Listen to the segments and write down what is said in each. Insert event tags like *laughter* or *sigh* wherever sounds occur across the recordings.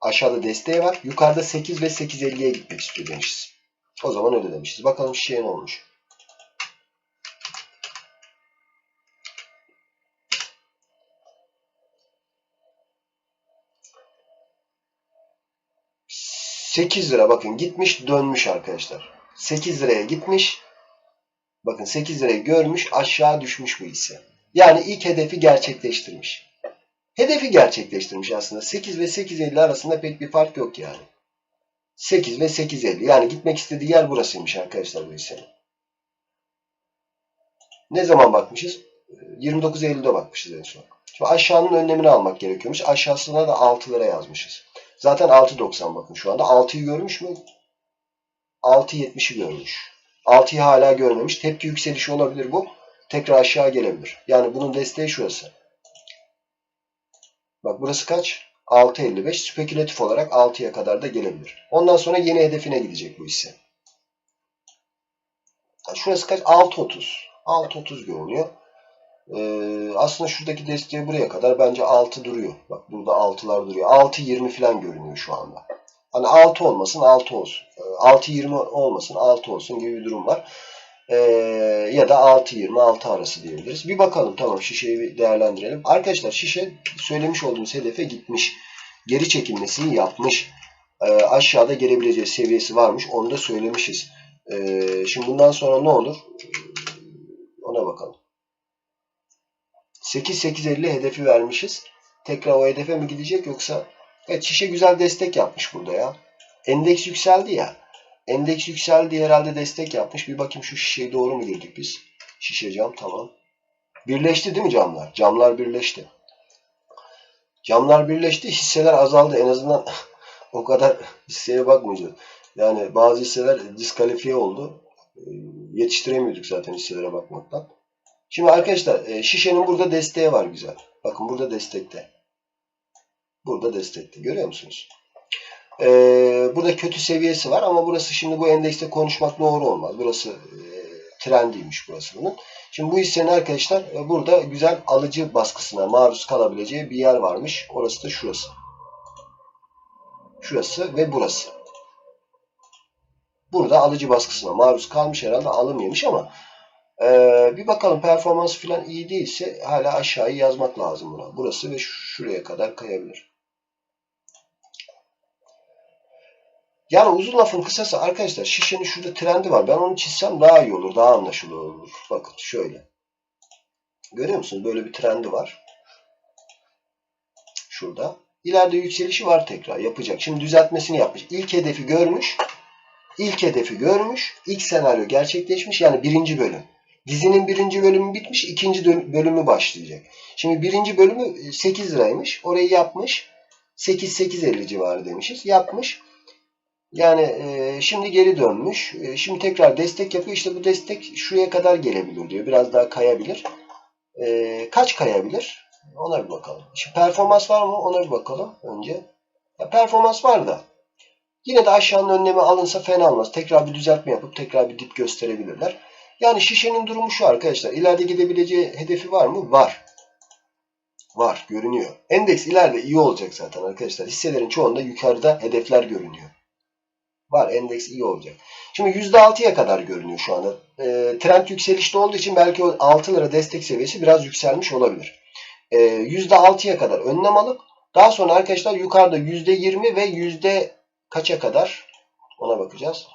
Aşağıda desteği var. Yukarıda 8 ve 8.50'ye gitmek istiyor demişiz. O zaman öyle demişiz. Bakalım şişeye ne olmuş. Sekiz lira bakın gitmiş dönmüş arkadaşlar. 8 liraya gitmiş. Bakın 8 lirayı görmüş aşağı düşmüş bu hisse. Yani ilk hedefi gerçekleştirmiş. Hedefi gerçekleştirmiş aslında. 8 ve 8.50 arasında pek bir fark yok yani. 8 ve 8.50. Yani gitmek istediği yer burasıymış arkadaşlar bu hissenin. Ne zaman bakmışız? 29 Eylül'de bakmışız en son. Şimdi aşağının önlemini almak gerekiyormuş. Aşağısına da 6 lira yazmışız. Zaten 6.90 bakın şu anda. 6'yı görmüş mü? 6.70'i görmüş. 6'yı hala görmemiş. Tepki yükselişi olabilir bu. Tekrar aşağı gelebilir. Yani bunun desteği şurası. Bak burası kaç? 6.55. Spekülatif olarak 6'ya kadar da gelebilir. Ondan sonra yeni hedefine gidecek bu hisse. Şurası kaç? 6.30. 6.30 görünüyor. Ee, aslında şuradaki desteği buraya kadar bence 6 duruyor. Bak burada 6'lar duruyor. 6.20 falan görünüyor şu anda. Hani 6 olmasın 6 olsun. 6.20 olmasın 6 olsun gibi bir durum var. Ee, ya da 6.20-6 arası diyebiliriz. Bir bakalım tamam şişeyi bir değerlendirelim. Arkadaşlar şişe söylemiş olduğumuz hedefe gitmiş. Geri çekilmesini yapmış. Ee, aşağıda gelebileceği seviyesi varmış. Onu da söylemişiz. Ee, şimdi bundan sonra ne olur? Ona bakalım. 8-8.50 hedefi vermişiz. Tekrar o hedefe mi gidecek yoksa? Evet şişe güzel destek yapmış burada ya. Endeks yükseldi ya. Endeks yükseldi herhalde destek yapmış. Bir bakayım şu şişeye doğru mu girdik biz? Şişe cam tamam. Birleşti değil mi camlar? Camlar birleşti. Camlar birleşti. Hisseler azaldı. En azından *laughs* o kadar hisseye bakmayacağız. Yani bazı hisseler diskalifiye oldu. Yetiştiremiyorduk zaten hisselere bakmaktan. Şimdi arkadaşlar şişenin burada desteği var güzel. Bakın burada destekte. Burada destekte. Görüyor musunuz? Ee, burada kötü seviyesi var ama burası şimdi bu endekste konuşmak doğru olmaz. Burası e, trendiymiş burası bunun. Şimdi bu hissenin arkadaşlar e, burada güzel alıcı baskısına maruz kalabileceği bir yer varmış. Orası da şurası. Şurası ve burası. Burada alıcı baskısına maruz kalmış herhalde alım yemiş ama ee, bir bakalım performans falan iyi değilse hala aşağıyı yazmak lazım buna. Burası ve şuraya kadar kayabilir. Yani uzun lafın kısası arkadaşlar şişenin şurada trendi var. Ben onu çizsem daha iyi olur. Daha anlaşılır olur. Bakın şöyle. Görüyor musunuz? Böyle bir trendi var. Şurada. İleride yükselişi var tekrar. Yapacak. Şimdi düzeltmesini yapmış. İlk hedefi görmüş. İlk hedefi görmüş. İlk senaryo gerçekleşmiş. Yani birinci bölüm. Dizinin birinci bölümü bitmiş. ikinci bölümü başlayacak. Şimdi birinci bölümü 8 liraymış. Orayı yapmış. 8-8.50 civarı demişiz. Yapmış. Yani e, şimdi geri dönmüş. E, şimdi tekrar destek yapıyor. İşte bu destek şuraya kadar gelebilir diyor. Biraz daha kayabilir. E, kaç kayabilir? Ona bir bakalım. Şimdi performans var mı? Ona bir bakalım önce. Ya, performans var da. Yine de aşağının önlemi alınsa fena olmaz. Tekrar bir düzeltme yapıp tekrar bir dip gösterebilirler. Yani şişenin durumu şu arkadaşlar. İleride gidebileceği hedefi var mı? Var. Var. Görünüyor. Endeks ileride iyi olacak zaten arkadaşlar. Hisselerin çoğunda yukarıda hedefler görünüyor. Var. Endeks iyi olacak. Şimdi %6'ya kadar görünüyor şu anda. E, trend yükselişte olduğu için belki o 6 lira destek seviyesi biraz yükselmiş olabilir. E, %6'ya kadar önlem alıp daha sonra arkadaşlar yukarıda %20 ve yüzde kaça kadar ona bakacağız.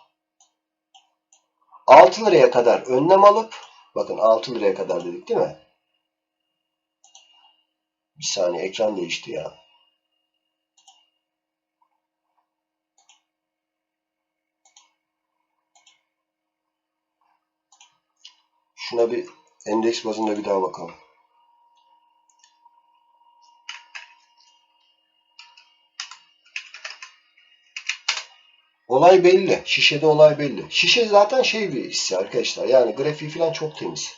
6 liraya kadar önlem alıp bakın 6 liraya kadar dedik değil mi? Bir saniye ekran değişti ya. Şuna bir endeks bazında bir daha bakalım. Olay belli. Şişede olay belli. Şişe zaten şey bir hisse arkadaşlar. Yani grafiği falan çok temiz.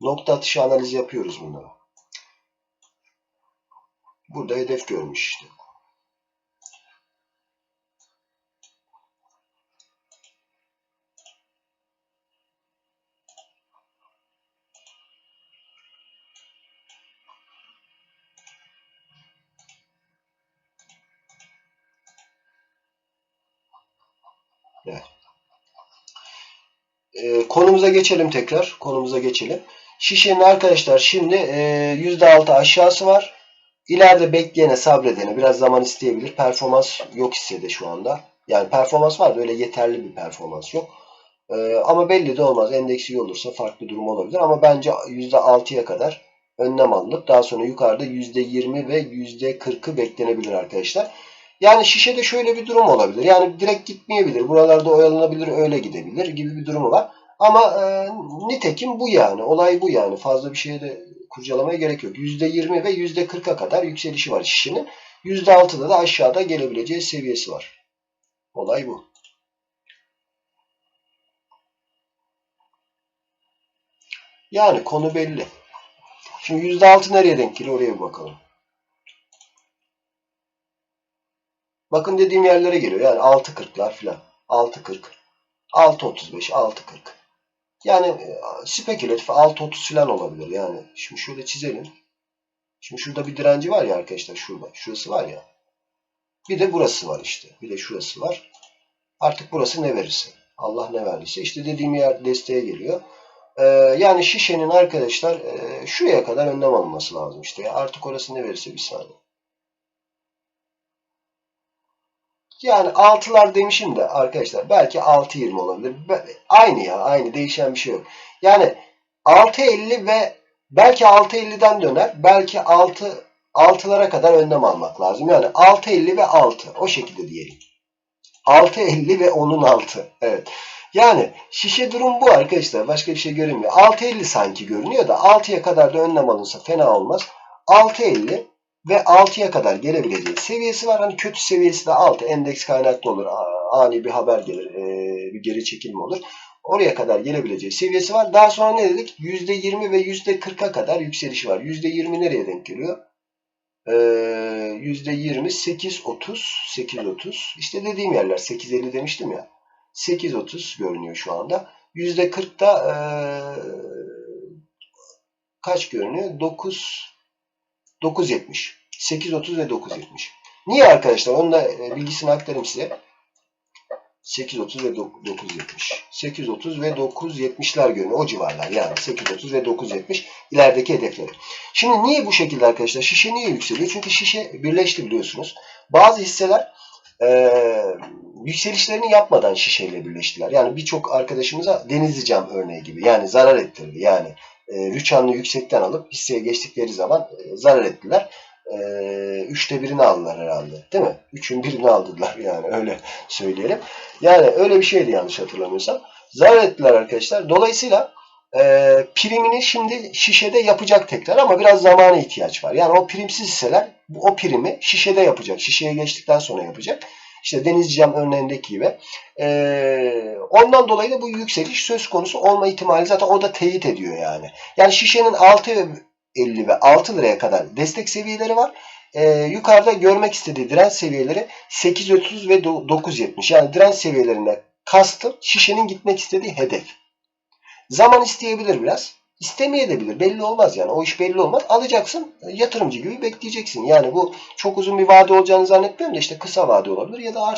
Nokta atışı analizi yapıyoruz bunları. Burada hedef görmüş işte. Ee, konumuza geçelim tekrar. Konumuza geçelim. Şişenin arkadaşlar şimdi e, %6 aşağısı var. İleride bekleyene sabredene biraz zaman isteyebilir. Performans yok hissede şu anda. Yani performans var da öyle yeterli bir performans yok. Ee, ama belli de olmaz. Endeksi iyi olursa farklı durum olabilir. Ama bence %6'ya kadar önlem alınıp daha sonra yukarıda %20 ve %40'ı beklenebilir arkadaşlar. Yani şişede şöyle bir durum olabilir. Yani direkt gitmeyebilir. Buralarda oyalanabilir, öyle gidebilir gibi bir durumu var. Ama e, nitekim bu yani. Olay bu yani. Fazla bir şeye de kurcalamaya gerek yok. %20 ve %40'a kadar yükselişi var şişenin. %6'da da aşağıda gelebileceği seviyesi var. Olay bu. Yani konu belli. Şimdi %6 nereye denk geliyor oraya bakalım. Bakın dediğim yerlere geliyor. Yani 6.40'lar filan. 6.40. 6.35, 6.40. Yani e, spekülatif 6.30 filan olabilir. Yani şimdi şöyle çizelim. Şimdi şurada bir direnci var ya arkadaşlar şurada. Şurası var ya. Bir de burası var işte. Bir de şurası var. Artık burası ne verirse. Allah ne verdiyse. işte dediğim yer desteğe geliyor. Ee, yani şişenin arkadaşlar e, şuraya kadar önlem alınması lazım işte. Artık orası ne verirse bir saniye. Yani 6'lar demişim de arkadaşlar belki 6.20 olabilir. Aynı ya aynı değişen bir şey yok. Yani 6.50 ve belki 6.50'den döner. Belki 6 6'lara kadar önlem almak lazım. Yani 6.50 ve 6 o şekilde diyelim. 6.50 ve onun 6. Evet. Yani şişe durum bu arkadaşlar. Başka bir şey görünmüyor. 6.50 sanki görünüyor da 6'ya kadar da önlem alınsa fena olmaz. 6.50 ve 6'ya kadar gelebileceği seviyesi var. Hani kötü seviyesi de 6. Endeks kaynaklı olur. Ani bir haber gelir. bir geri çekilme olur. Oraya kadar gelebileceği seviyesi var. Daha sonra ne dedik? %20 ve %40'a kadar yükselişi var. %20 nereye denk geliyor? Ee, %20 8.30 8.30 İşte dediğim yerler 8.50 demiştim ya. 8.30 görünüyor şu anda. %40'da ee, kaç görünüyor? 9 9.70. 8.30 ve 9.70. Niye arkadaşlar? Onun da e, bilgisini aktarayım size. 8.30 ve 9.70. 8.30 ve 9.70'ler görünüyor. O civarlar yani 8.30 ve 9.70 ilerideki hedefleri. Şimdi niye bu şekilde arkadaşlar? Şişe niye yükseliyor? Çünkü şişe birleşti biliyorsunuz. Bazı hisseler e, yükselişlerini yapmadan şişeyle birleştiler. Yani birçok arkadaşımıza Denizli Cam örneği gibi. Yani zarar ettirdi. Yani rüçhanlı yüksekten alıp hisseye geçtikleri zaman e, zarar ettiler. E, üçte birini aldılar herhalde. Değil mi? Üçün birini aldılar *laughs* yani öyle söyleyelim. Yani öyle bir şeydi yanlış hatırlamıyorsam. Zarar ettiler arkadaşlar. Dolayısıyla e, primini şimdi şişede yapacak tekrar ama biraz zamana ihtiyaç var. Yani o primsiz hisseler o primi şişede yapacak. Şişeye geçtikten sonra yapacak. İşte Denizci Cam örneğindeki gibi. Ee, ondan dolayı da bu yükseliş söz konusu olma ihtimali zaten o da teyit ediyor yani. Yani şişenin 6.50 ve 6 liraya kadar destek seviyeleri var. Ee, yukarıda görmek istediği direnç seviyeleri 8.30 ve 9.70. Yani direnç seviyelerinde kastım şişenin gitmek istediği hedef. Zaman isteyebilir biraz. İstemeyebilir. Belli olmaz yani. O iş belli olmaz. Alacaksın yatırımcı gibi bekleyeceksin. Yani bu çok uzun bir vade olacağını zannetmiyorum da işte kısa vade olabilir ya da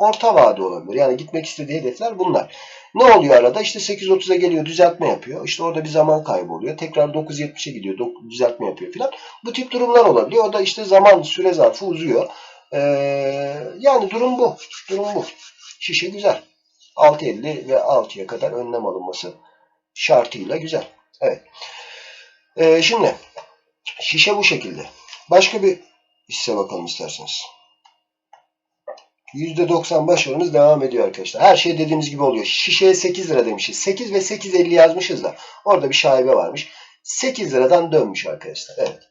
orta vade olabilir. Yani gitmek istediği hedefler bunlar. Ne oluyor arada? İşte 8.30'a geliyor düzeltme yapıyor. İşte orada bir zaman kaybı oluyor. Tekrar 9.70'e gidiyor düzeltme yapıyor filan. Bu tip durumlar olabiliyor. O da işte zaman süre zarfı uzuyor. Ee, yani durum bu. Durum bu. Şişe güzel. 6.50 ve 6'ya kadar önlem alınması şartıyla güzel. Evet. Ee, şimdi şişe bu şekilde. Başka bir hisse bakalım isterseniz. %90 başarımız devam ediyor arkadaşlar. Her şey dediğimiz gibi oluyor. Şişeye 8 lira demişiz. 8 ve 8.50 yazmışız da. Orada bir şaibe varmış. 8 liradan dönmüş arkadaşlar. Evet.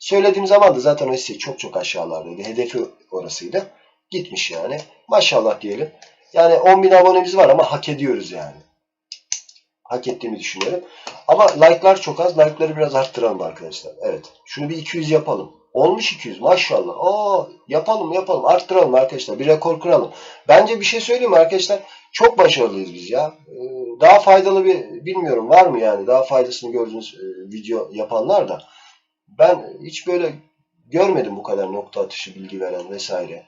Söylediğim zaman da zaten o hisse çok çok aşağılardaydı. Hedefi orasıydı. Gitmiş yani. Maşallah diyelim. Yani 10 bin abonemiz var ama hak ediyoruz yani hak ettiğimi düşünüyorum. Ama like'lar çok az. Like'ları biraz arttıralım arkadaşlar. Evet. Şunu bir 200 yapalım. Olmuş 200 maşallah. Aa, yapalım yapalım. Arttıralım arkadaşlar. Bir rekor kıralım. Bence bir şey söyleyeyim arkadaşlar? Çok başarılıyız biz ya. Ee, daha faydalı bir bilmiyorum var mı yani daha faydasını gördüğünüz e, video yapanlar da. Ben hiç böyle görmedim bu kadar nokta atışı bilgi veren vesaire.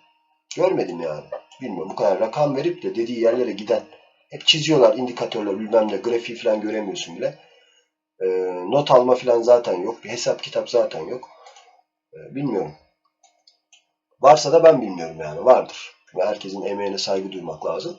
Görmedim yani. Bilmiyorum. Bu kadar rakam verip de dediği yerlere giden hep çiziyorlar indikatörler bilmem ne grafiği falan göremiyorsun bile. Ee, not alma falan zaten yok. Bir hesap kitap zaten yok. Ee, bilmiyorum. Varsa da ben bilmiyorum yani. Vardır. Herkesin emeğine saygı duymak lazım.